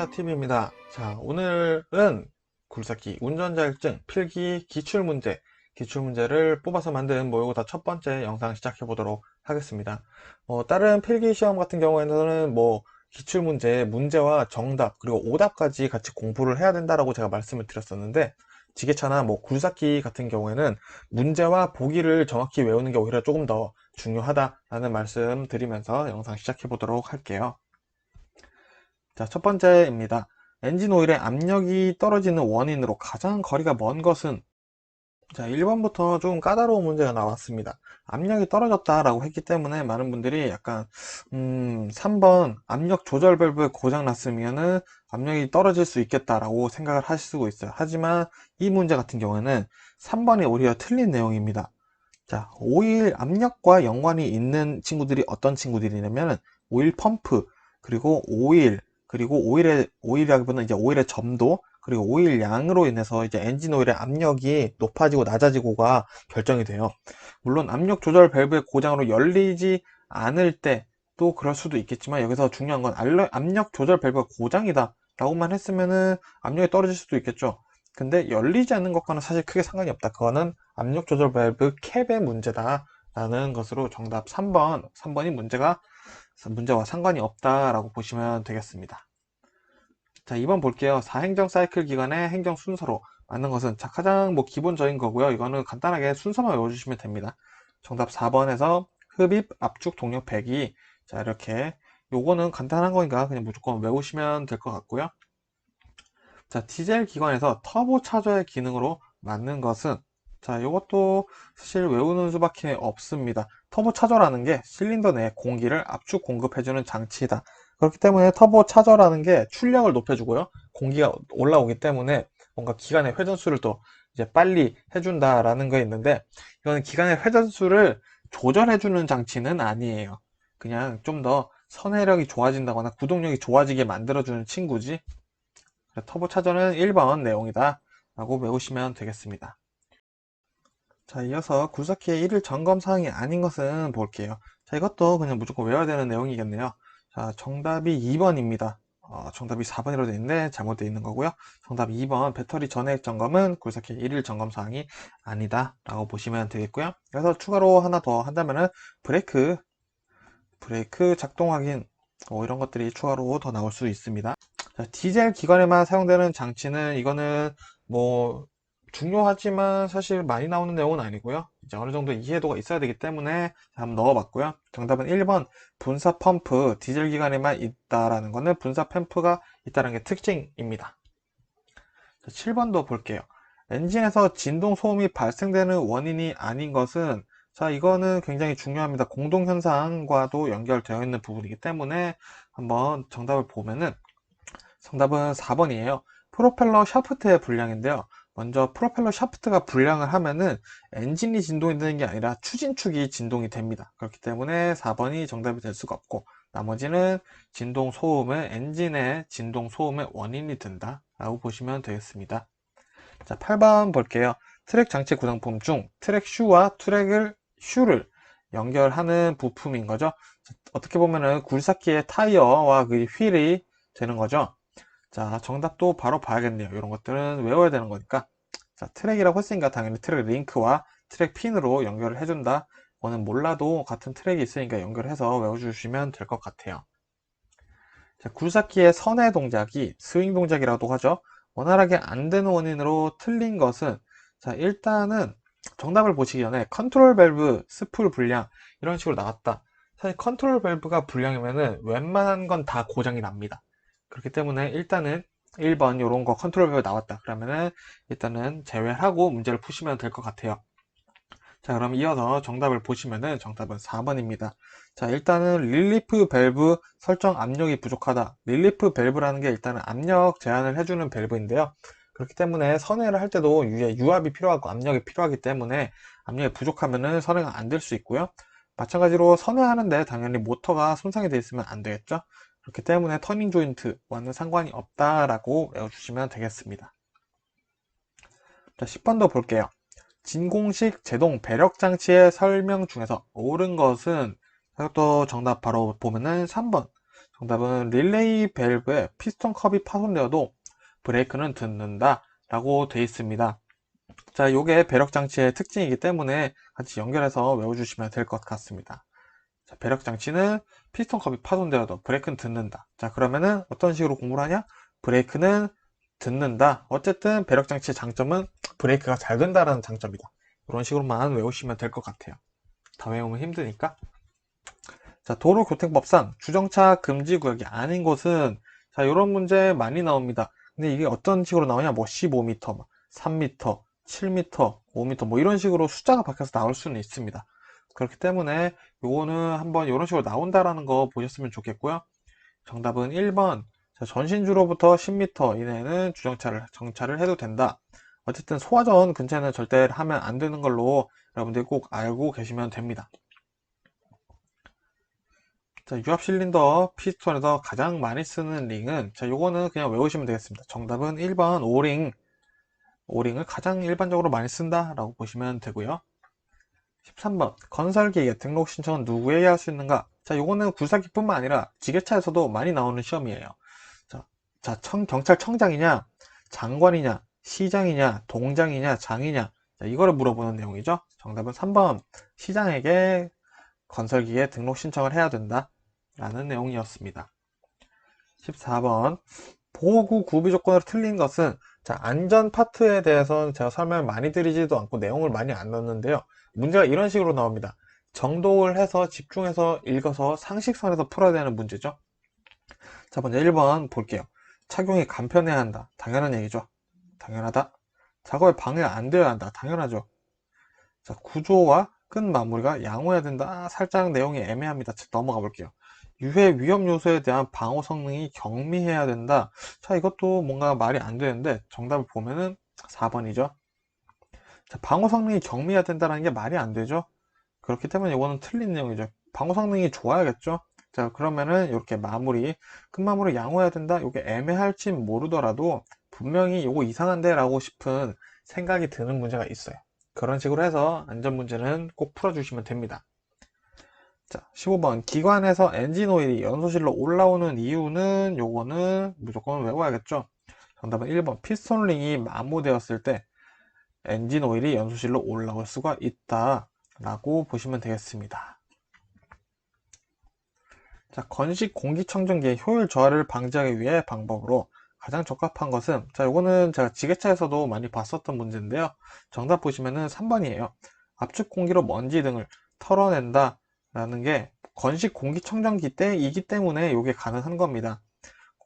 굴삭TV입니다. 자, 오늘은 굴삭기 운전자격증 필기 기출문제, 기출문제를 뽑아서 만든 모의고사 첫 번째 영상 시작해 보도록 하겠습니다. 어, 다른 필기 시험 같은 경우에는 뭐 기출문제, 문제와 정답, 그리고 오답까지 같이 공부를 해야 된다라고 제가 말씀을 드렸었는데, 지게차나 뭐 굴삭기 같은 경우에는 문제와 보기를 정확히 외우는 게 오히려 조금 더 중요하다라는 말씀 드리면서 영상 시작해 보도록 할게요. 자, 첫 번째입니다. 엔진 오일의 압력이 떨어지는 원인으로 가장 거리가 먼 것은 자, 1번부터 좀 까다로운 문제가 나왔습니다. 압력이 떨어졌다 라고 했기 때문에 많은 분들이 약간 음, 3번 압력 조절 밸브에 고장 났으면은 압력이 떨어질 수 있겠다 라고 생각을 하실 수가 있어요. 하지만 이 문제 같은 경우에는 3번이 오히려 틀린 내용입니다. 자, 오일 압력과 연관이 있는 친구들이 어떤 친구들이냐면은 오일 펌프, 그리고 오일, 그리고 오일의, 오일이라기보다는 이제 오일의 점도, 그리고 오일 양으로 인해서 이제 엔진 오일의 압력이 높아지고 낮아지고가 결정이 돼요. 물론 압력 조절 밸브의 고장으로 열리지 않을 때 또 그럴 수도 있겠지만 여기서 중요한 건 압력 조절 밸브가 고장이다 라고만 했으면은 압력이 떨어질 수도 있겠죠. 근데 열리지 않는 것과는 사실 크게 상관이 없다. 그거는 압력 조절 밸브 캡의 문제다 라는 것으로 정답 3번, 3번이 문제가 문제와 상관이 없다라고 보시면 되겠습니다. 자, 2번 볼게요. 4행정 사이클 기간의 행정 순서로 맞는 것은 자, 가장 뭐 기본적인 거고요. 이거는 간단하게 순서만 외워주시면 됩니다. 정답 4번에서 흡입, 압축, 동력, 배기. 자, 이렇게 요거는 간단한 거니까 그냥 무조건 외우시면 될 것 같고요. 자, 디젤 기관에서 터보 차저의 기능으로 맞는 것은 자, 이것도 사실 외우는 수밖에 없습니다. 터보 차저라는 게 실린더 내에 공기를 압축 공급해주는 장치이다. 그렇기 때문에 터보 차저라는 게 출력을 높여주고요. 공기가 올라오기 때문에 뭔가 기관의 회전수를 또 이제 빨리 해준다라는 거 있는데 이거는 기관의 회전수를 조절해주는 장치는 아니에요. 그냥 좀 더 선회력이 좋아진다거나 구동력이 좋아지게 만들어주는 친구지. 터보 차저는 1번 내용이다. 라고 외우시면 되겠습니다. 자, 이어서 굴삭기의 1일 점검 사항이 아닌 것은 볼게요. 자, 이것도 그냥 무조건 외워야 되는 내용이겠네요. 자, 정답이 2번입니다. 어, 정답이 4번이라고 되어 있는데 잘못되어 있는 거고요. 정답 2번 배터리 전액 점검은 굴삭기 1일 점검 사항이 아니다 라고 보시면 되겠고요. 그래서 추가로 하나 더 한다면은 브레이크 브레이크 작동 확인 어, 이런 것들이 추가로 더 나올 수 있습니다. 자, 디젤 기관에만 사용되는 장치는 이거는 뭐 중요하지만 사실 많이 나오는 내용은 아니고요. 이제 어느 정도 이해도가 있어야 되기 때문에 한번 넣어봤고요. 정답은 1번 분사 펌프 디젤 기관에만 있다라는 거는 분사 펌프가 있다는 게 특징입니다. 자, 7번도 볼게요. 엔진에서 진동 소음이 발생되는 원인이 아닌 것은 자 이거는 굉장히 중요합니다. 공동 현상과도 연결되어 있는 부분이기 때문에 한번 정답을 보면은 정답은 4번이에요. 프로펠러 샤프트의 불량인데요. 먼저 프로펠러 샤프트가 불량을 하면은 엔진이 진동이 되는 게 아니라 추진축이 진동이 됩니다. 그렇기 때문에 4번이 정답이 될 수가 없고 나머지는 진동 소음은 엔진의 진동 소음의 원인이 된다 라고 보시면 되겠습니다. 자, 8번 볼게요. 트랙 장치 구성품 중 트랙 슈와 트랙을 슈를 연결하는 부품인 거죠. 자, 어떻게 보면은 굴삭기의 타이어와 그 휠이 되는 거죠. 자, 정답도 바로 봐야겠네요. 이런 것들은 외워야 되는 거니까. 자, 트랙이라고 했으니까 당연히 트랙 링크와 트랙 핀으로 연결을 해준다. 이거는 몰라도 같은 트랙이 있으니까 연결해서 외워주시면 될 것 같아요. 자, 굴삭기의 선의 동작이 스윙 동작이라고 하죠. 원활하게 안 되는 원인으로 틀린 것은 자, 일단은 정답을 보시기 전에 컨트롤 밸브 스풀 불량 이런 식으로 나왔다. 사실 컨트롤 밸브가 불량이면은 웬만한 건 다 고장이 납니다. 그렇기 때문에 일단은 1번 이런 거 컨트롤 밸브 나왔다. 그러면은 일단은 제외하고 문제를 푸시면 될 것 같아요. 자, 그럼 이어서 정답을 보시면은 정답은 4번입니다. 자, 일단은 릴리프 밸브 설정 압력이 부족하다. 릴리프 밸브라는 게 일단은 압력 제한을 해주는 밸브인데요. 그렇기 때문에 선회를 할 때도 유- 유압이 필요하고 압력이 필요하기 때문에 압력이 부족하면은 선회가 안 될 수 있고요. 마찬가지로 선회하는데 당연히 모터가 손상이 되어 있으면 안 되겠죠. 그렇기 때문에 터닝 조인트와는 상관이 없다라고 외워주시면 되겠습니다. 자, 10번도 볼게요. 진공식 제동 배력 장치의 설명 중에서 옳은 것은 이것도 정답 바로 보면은 3번. 정답은 릴레이 밸브에 피스톤 컵이 파손되어도 브레이크는 듣는다 라고 되어 있습니다. 자, 요게 배력 장치의 특징이기 때문에 같이 연결해서 외워주시면 될 것 같습니다. 자, 배력 장치는 피스톤 컵이 파손되어도 브레이크는 듣는다. 자, 그러면은 어떤 식으로 공부를 하냐? 브레이크는 듣는다. 어쨌든 배력 장치의 장점은 브레이크가 잘 된다라는 장점이다. 이런 식으로만 외우시면 될 것 같아요. 다 외우면 힘드니까. 자, 도로교통법상 주정차 금지 구역이 아닌 곳은 자, 이런 문제 많이 나옵니다. 근데 이게 어떤 식으로 나오냐? 뭐 15m, 3m, 7m, 5m 뭐 이런 식으로 숫자가 바뀌어서 나올 수는 있습니다. 그렇기 때문에 요거는 한번 이런 식으로 나온다라는 거 보셨으면 좋겠고요. 정답은 1번. 자, 전신주로부터 10m 이내에는 주정차를 정차를 해도 된다. 어쨌든 소화전 근처에는 절대 하면 안 되는 걸로 여러분들이 꼭 알고 계시면 됩니다. 자, 유압 실린더 피스톤에서 가장 많이 쓰는 링은 자, 요거는 그냥 외우시면 되겠습니다. 정답은 1번 오링. 오링을 가장 일반적으로 많이 쓴다라고 보시면 되고요. 13번 건설기계 등록 신청은 누구에게 할 수 있는가? 자, 요거는 굴삭기뿐만 아니라 지게차에서도 많이 나오는 시험이에요. 자, 자, 청, 경찰청장이냐, 장관이냐, 시장이냐, 동장이냐, 장이냐. 자, 이거를 물어보는 내용이죠. 정답은 3번 시장에게 건설기계 등록 신청을 해야 된다. 라는 내용이었습니다. 14번 보호구 구비 조건으로 틀린 것은 자, 안전 파트에 대해서는 제가 설명을 많이 드리지도 않고 내용을 많이 안 넣었는데요. 문제가 이런 식으로 나옵니다. 정독을 해서 집중해서 읽어서 상식선에서 풀어야 되는 문제죠. 자, 먼저 1번 볼게요. 착용이 간편해야 한다. 당연한 얘기죠. 당연하다. 작업에 방해 안 되어야 한다. 당연하죠. 자, 구조와 끝 마무리가 양호해야 된다. 아, 살짝 내용이 애매합니다. 넘어가 볼게요. 유해 위험 요소에 대한 방어 성능이 경미해야 된다. 자, 이것도 뭔가 말이 안 되는데 정답을 보면은 4번이죠. 자, 방어 성능이 경미해야 된다는 게 말이 안 되죠. 그렇기 때문에 이거는 틀린 내용이죠. 방어 성능이 좋아야겠죠. 자, 그러면은 이렇게 마무리, 끝마무리 양호해야 된다. 이게 애매할지 모르더라도 분명히 이거 이상한데 라고 싶은 생각이 드는 문제가 있어요. 그런 식으로 해서 안전 문제는 꼭 풀어주시면 됩니다. 자, 15번. 기관에서 엔진 오일이 연소실로 올라오는 이유는 요거는 무조건 외워야겠죠. 정답은 1번. 피스톤 링이 마모되었을 때 엔진 오일이 연소실로 올라올 수가 있다. 라고 보시면 되겠습니다. 자, 건식 공기청정기의 효율 저하를 방지하기 위해 방법으로 가장 적합한 것은 자, 요거는 제가 지게차에서도 많이 봤었던 문제인데요. 정답 보시면은 3번이에요. 압축 공기로 먼지 등을 털어낸다 라는 게 건식 공기청정기 때이기 때문에 이게 가능한 겁니다.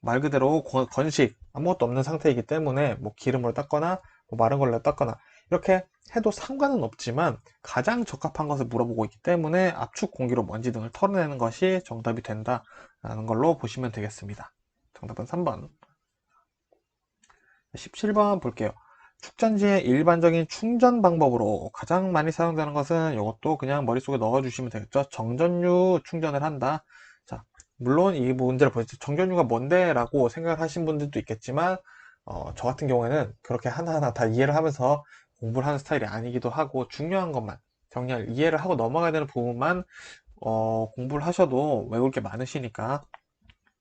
말 그대로 건식 아무것도 없는 상태이기 때문에 뭐 기름으로 닦거나 뭐 마른 걸로 닦거나 이렇게 해도 상관은 없지만 가장 적합한 것을 물어보고 있기 때문에 압축 공기로 먼지 등을 털어내는 것이 정답이 된다라는 걸로 보시면 되겠습니다. 정답은 3번. 17번 볼게요. 축전지의 일반적인 충전 방법으로 가장 많이 사용되는 것은 이것도 그냥 머릿속에 넣어주시면 되겠죠. 정전류 충전을 한다. 자, 물론 이 문제를 보실 때 정전류가 뭔데? 라고 생각을 하신 분들도 있겠지만, 어, 저 같은 경우에는 그렇게 하나하나 다 이해를 하면서 공부를 하는 스타일이 아니기도 하고, 중요한 것만, 정리할, 이해를 하고 넘어가야 되는 부분만, 어, 공부를 하셔도 외울 게 많으시니까,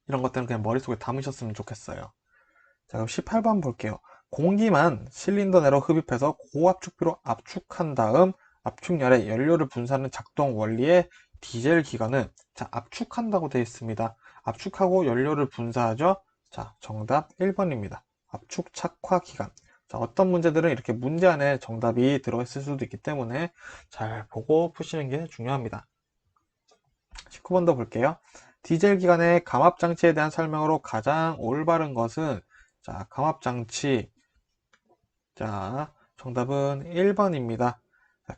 이런 것들은 그냥 머릿속에 담으셨으면 좋겠어요. 자, 그럼 18번 볼게요. 공기만 실린더 내로 흡입해서 고압축비로 압축한 다음 압축열에 연료를 분사하는 작동 원리의 디젤 기관은 자 압축한다고 되어 있습니다. 압축하고 연료를 분사하죠. 자 정답 1번입니다. 압축 착화 기관. 자 어떤 문제들은 이렇게 문제 안에 정답이 들어있을 수도 있기 때문에 잘 보고 푸시는 게 중요합니다. 19번 더 볼게요. 디젤 기관의 감압 장치에 대한 설명으로 가장 올바른 것은 자 감압 장치 자, 정답은 1번입니다.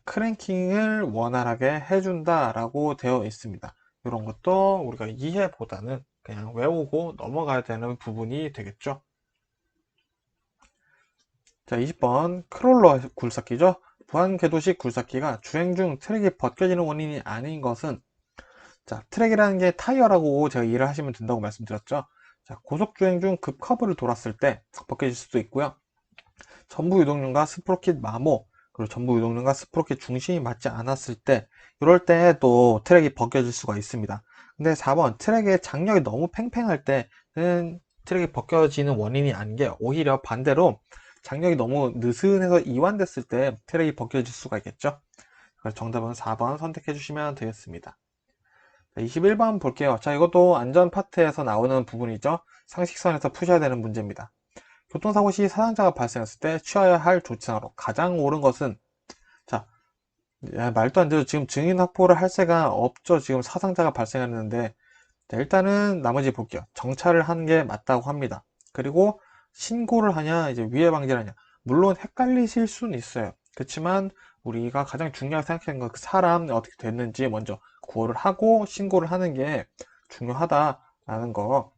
크랭킹을 원활하게 해준다 라고 되어 있습니다. 이런 것도 우리가 이해보다는 그냥 외우고 넘어가야 되는 부분이 되겠죠. 자, 20번 크롤러 굴삭기죠. 부안궤도식 굴삭기가 주행 중 트랙이 벗겨지는 원인이 아닌 것은 자, 트랙이라는 게 타이어라고 제가 이해를 하시면 된다고 말씀드렸죠. 자, 고속주행 중 급 커브를 돌았을 때 벗겨질 수도 있고요. 전부 유동륜과 스프로킷 마모 그리고 전부 유동륜과 스프로킷 중심이 맞지 않았을 때 이럴 때 또 트랙이 벗겨질 수가 있습니다. 근데 4번 트랙의 장력이 너무 팽팽할 때는 트랙이 벗겨지는 원인이 아닌 게 오히려 반대로 장력이 너무 느슨해서 이완됐을 때 트랙이 벗겨질 수가 있겠죠. 그래서 정답은 4번 선택해 주시면 되겠습니다. 21번 볼게요. 자, 이것도 안전 파트에서 나오는 부분이죠. 상식선에서 푸셔야 되는 문제입니다. 교통사고 시 사상자가 발생했을 때 취하여야 할 조치상으로 가장 옳은 것은 자, 야, 말도 안 되죠. 지금 증인 확보를 할 새가 없죠. 지금 사상자가 발생했는데 자, 일단은 나머지 볼게요. 정찰을 하는 게 맞다고 합니다. 그리고 신고를 하냐, 이제 위해 방지를 하냐. 물론 헷갈리실 수는 있어요. 그렇지만 우리가 가장 중요하게 생각하는 건 그 사람 어떻게 됐는지 먼저 구호를 하고 신고를 하는 게 중요하다라는 거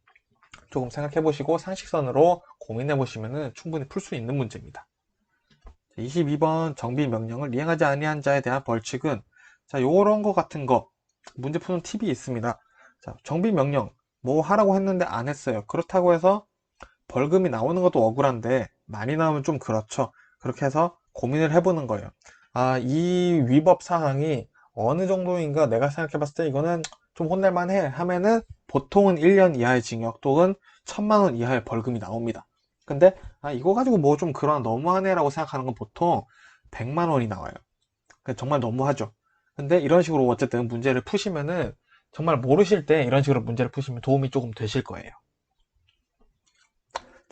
조금 생각해 보시고 상식선으로 고민해 보시면 충분히 풀 수 있는 문제입니다. 22번 정비 명령을 이행하지 아니한 자에 대한 벌칙은 자 요런 거 같은 거 문제 푸는 팁이 있습니다. 자 정비 명령 뭐 하라고 했는데 안 했어요. 그렇다고 해서 벌금이 나오는 것도 억울한데 많이 나오면 좀 그렇죠. 그렇게 해서 고민을 해보는 거예요. 아, 이 위법 사항이 어느 정도인가 내가 생각해 봤을 때 이거는 좀 혼낼만 해 하면은 보통은 1년 이하의 징역 또는 1000만 원 이하의 벌금이 나옵니다. 근데 아, 이거 가지고 뭐 좀 그런 너무하네 라고 생각하는 건 보통 100만 원이 나와요. 그러니까 정말 너무하죠. 근데 이런 식으로 어쨌든 문제를 푸시면은 정말 모르실 때 이런 식으로 문제를 푸시면 도움이 조금 되실 거예요.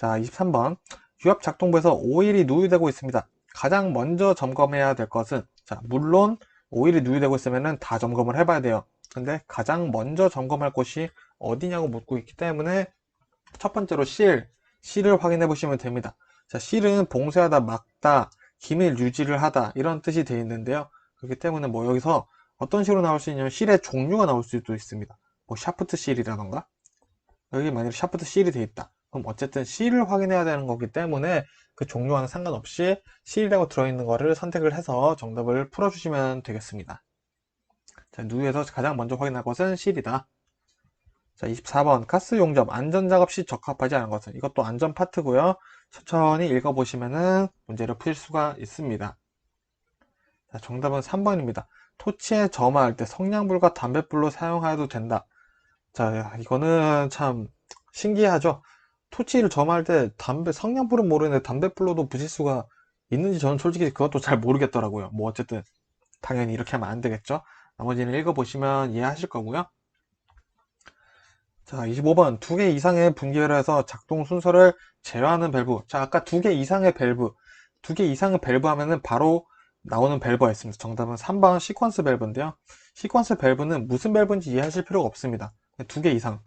자, 23번. 유압 작동부에서 오일이 누유되고 있습니다. 가장 먼저 점검해야 될 것은 자, 물론 오일이 누유되고 있으면은 다 점검을 해봐야 돼요. 근데 가장 먼저 점검할 곳이 어디냐고 묻고 있기 때문에 첫 번째로 실, 실을 확인해 보시면 됩니다. 자, 실은 봉쇄하다, 막다, 기밀 유지를 하다 이런 뜻이 되어 있는데요. 그렇기 때문에 뭐 여기서 어떤 식으로 나올 수 있냐면 실의 종류가 나올 수도 있습니다. 뭐 샤프트 실이라던가 여기 만약에 샤프트 실이 되어 있다. 그럼 어쨌든 실을 확인해야 되는 거기 때문에 그 종류와는 상관없이 실이라고 들어있는 거를 선택을 해서 정답을 풀어주시면 되겠습니다. 자, 누에서 가장 먼저 확인할 것은 실이다. 자, 24번 가스 용접 안전작업 시 적합하지 않은 것은 이것도 안전 파트고요. 천천히 읽어보시면은 문제를 풀 수가 있습니다. 자, 정답은 3번입니다. 토치에 점화할 때 성냥불과 담뱃불로 사용하여도 된다. 자, 이거는 참 신기하죠? 토치를 점화할 때 담배, 성냥불은 모르는데 담뱃불로도 부실 수가 있는지 저는 솔직히 그것도 잘 모르겠더라고요. 뭐 어쨌든 당연히 이렇게 하면 안 되겠죠? 나머지는 읽어보시면 이해하실 거고요. 자, 25번 두 개 이상의 분기를 해서 작동 순서를 제어하는 밸브. 자, 아까 두 개 이상의 밸브, 두 개 이상의 밸브 하면은 바로 나오는 밸브가 있습니다. 정답은 3번 시퀀스 밸브인데요. 시퀀스 밸브는 무슨 밸브인지 이해하실 필요가 없습니다. 두 개 이상.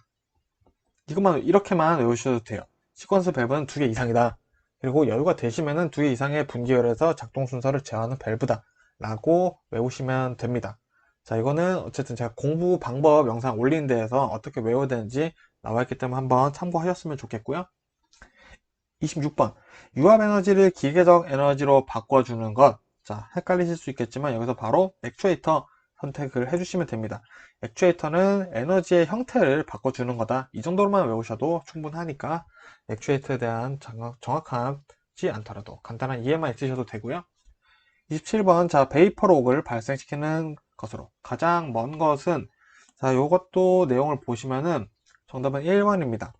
이것만 이렇게만 외우셔도 돼요. 시퀀스 밸브는 두 개 이상이다. 그리고 여유가 되시면은 두 개 이상의 분기열에서 작동 순서를 제어하는 밸브다. 라고 외우시면 됩니다. 자, 이거는 어쨌든 제가 공부 방법 영상 올린 데에서 어떻게 외워야 되는지 나와 있기 때문에 한번 참고하셨으면 좋겠고요. 26번. 유압 에너지를 기계적 에너지로 바꿔주는 것. 자, 헷갈리실 수 있겠지만 여기서 바로 액추에이터 선택을 해주시면 됩니다. 액추에이터는 에너지의 형태를 바꿔주는 거다. 이 정도로만 외우셔도 충분하니까 액추에이터에 대한 정확하지 않더라도 간단한 이해만 있으셔도 되고요. 27번 자 베이퍼록을 발생시키는 것으로 가장 먼 것은 자 이것도 내용을 보시면은 정답은 1번입니다.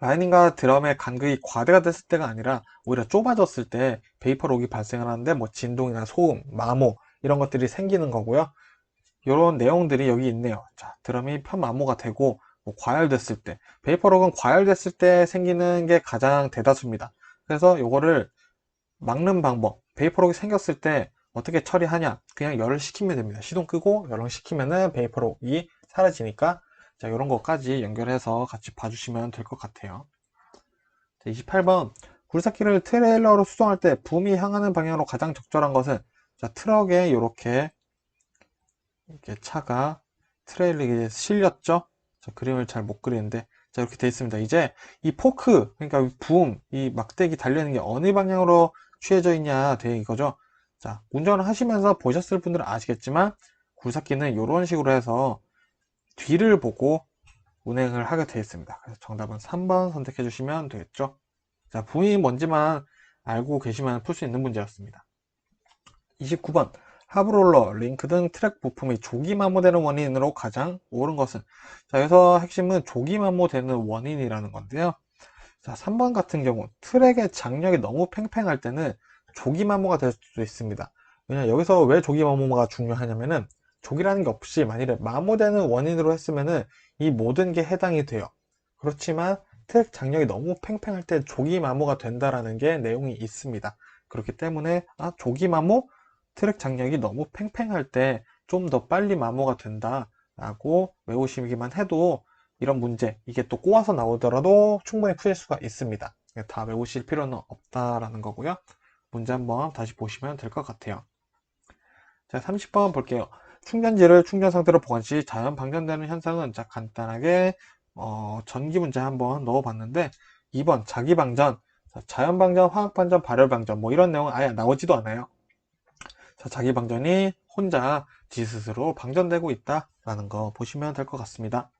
라이닝과 드럼의 간극이 과대가 됐을 때가 아니라 오히려 좁아졌을 때 베이퍼록이 발생을 하는데 뭐 진동이나 소음, 마모 이런 것들이 생기는 거고요. 이런 내용들이 여기 있네요. 자, 드럼이 편마모가 되고 뭐 과열됐을 때 베이퍼록은 과열됐을 때 생기는 게 가장 대다수입니다. 그래서 이거를 막는 방법 베이퍼록이 생겼을 때 어떻게 처리하냐 그냥 열을 식히면 됩니다. 시동 끄고 열을 식히면은 베이퍼록이 사라지니까 자 이런 것까지 연결해서 같이 봐주시면 될 것 같아요. 자, 28번 굴삭기를 트레일러로 수송할 때 붐이 향하는 방향으로 가장 적절한 것은 자 트럭에 이렇게 이렇게 차가 트레일러에 실렸죠. 자, 그림을 잘 못 그리는데 자 이렇게 되어 있습니다. 이제 이 포크 그러니까 붐, 이 막대기 달리는 게 어느 방향으로 취해져 있냐 되 이거죠. 자 운전을 하시면서 보셨을 분들은 아시겠지만 굴삭기는 이런 식으로 해서 뒤를 보고 운행을 하게 되어 있습니다. 그래서 정답은 3번 선택해 주시면 되겠죠. 자, 붐이 뭔지만 알고 계시면 풀 수 있는 문제였습니다. 29번 하브롤러, 링크 등 트랙 부품이 조기 마모되는 원인으로 가장 옳은 것은 자 여기서 핵심은 조기 마모되는 원인이라는 건데요. 자 3번 같은 경우 트랙의 장력이 너무 팽팽할 때는 조기 마모가 될 수도 있습니다. 왜냐 여기서 왜 조기 마모가 중요하냐면은 조기라는 게 없이 만일에 마모되는 원인으로 했으면은 이 모든 게 해당이 돼요. 그렇지만 트랙 장력이 너무 팽팽할 때 조기 마모가 된다라는 게 내용이 있습니다. 그렇기 때문에 아 조기 마모 트랙 장력이 너무 팽팽할 때 좀 더 빨리 마모가 된다 라고 외우시기만 해도 이런 문제 이게 또 꼬아서 나오더라도 충분히 푸실 수가 있습니다. 다 외우실 필요는 없다라는 거고요. 문제 한번 다시 보시면 될 것 같아요. 자, 30번 볼게요. 충전지를 충전 상태로 보관 시 자연 방전되는 현상은 자, 간단하게 어, 전기 문제 한번 넣어봤는데 2번 자기 방전, 자, 자연 방전, 화학 방전, 발열 방전 뭐 이런 내용은 아예 나오지도 않아요. 자, 자기 방전이 혼자 지 스스로 방전되고 있다라는 거 보시면 될 것 같습니다.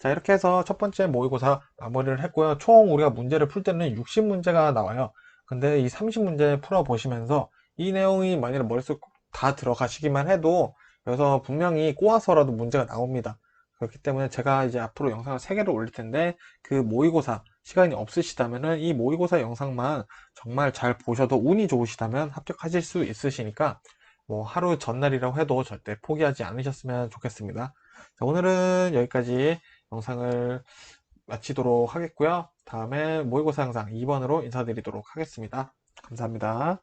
자, 이렇게 해서 첫 번째 모의고사 마무리를 했고요. 총 우리가 문제를 풀 때는 60문제가 나와요. 근데 이 30문제 풀어보시면서 이 내용이 만약에 머릿속 다 들어가시기만 해도 여기서 분명히 꼬아서라도 문제가 나옵니다. 그렇기 때문에 제가 이제 앞으로 영상을 3개를 올릴 텐데 그 모의고사 시간이 없으시다면은 이 모의고사 영상만 정말 잘 보셔도 운이 좋으시다면 합격하실 수 있으시니까 뭐 하루 전날이라고 해도 절대 포기하지 않으셨으면 좋겠습니다. 자, 오늘은 여기까지 영상을 마치도록 하겠고요. 다음에 모의고사 영상 2번으로 인사드리도록 하겠습니다. 감사합니다.